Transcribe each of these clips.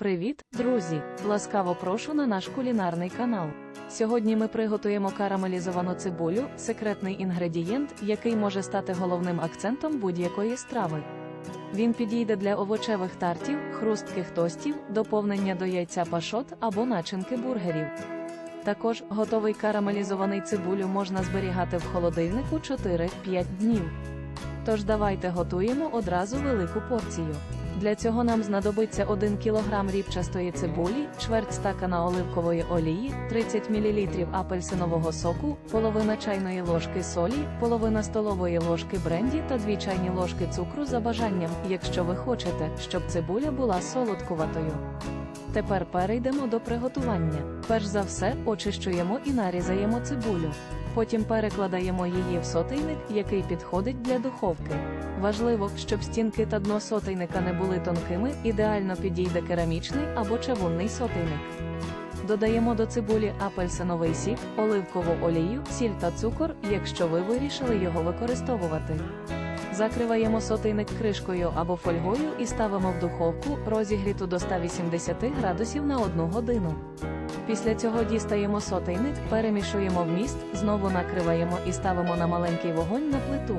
Привіт, друзі! Ласкаво прошу на наш кулінарний канал. Сьогодні ми приготуємо карамелізовану цибулю, секретний інгредієнт, який може стати головним акцентом будь-якої страви. Він підійде для овочевих тартів, хрустких тостів, доповнення до яйця пашот або начинки бургерів. Також готовий карамелізований цибулю можна зберігати в холодильнику 4-5 днів. Тож давайте готуємо одразу велику порцію. Для цього нам знадобиться 1 кг рібчастої цибулі, чверть стакана оливкової олії, 30 мл апельсинового соку, половина чайної ложки солі, половина столової ложки бренді та 2 чайні ложки цукру за бажанням, якщо ви хочете, щоб цибуля була солодкуватою. Тепер перейдемо до приготування. Перш за все, очищуємо і нарізаємо цибулю. Потім перекладаємо її в сотейник, який підходить для духовки. Важливо, щоб стінки та дно сотейника не були тонкими, ідеально підійде керамічний або чавунний сотейник. Додаємо до цибулі апельсиновий сік, оливкову олію, сіль та цукор, якщо ви вирішили його використовувати. Закриваємо сотейник кришкою або фольгою і ставимо в духовку, розігріту до 180 градусів на 1 годину. Після цього дістаємо сотейник, перемішуємо вміст, знову накриваємо і ставимо на маленький вогонь на плиту.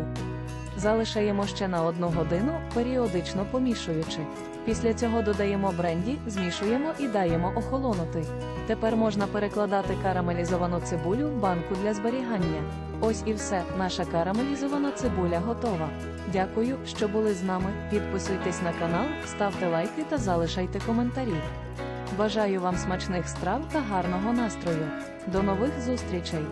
Залишаємо ще на 1 годину, періодично помішуючи. Після цього додаємо бренді, змішуємо і даємо охолонути. Тепер можна перекладати карамелізовану цибулю в банку для зберігання. Ось і все, наша карамелізована цибуля готова. Дякую, що були з нами. Підписуйтесь на канал, ставте лайки та залишайте коментарі. Бажаю вам смачних страв та гарного настрою. До нових зустрічей!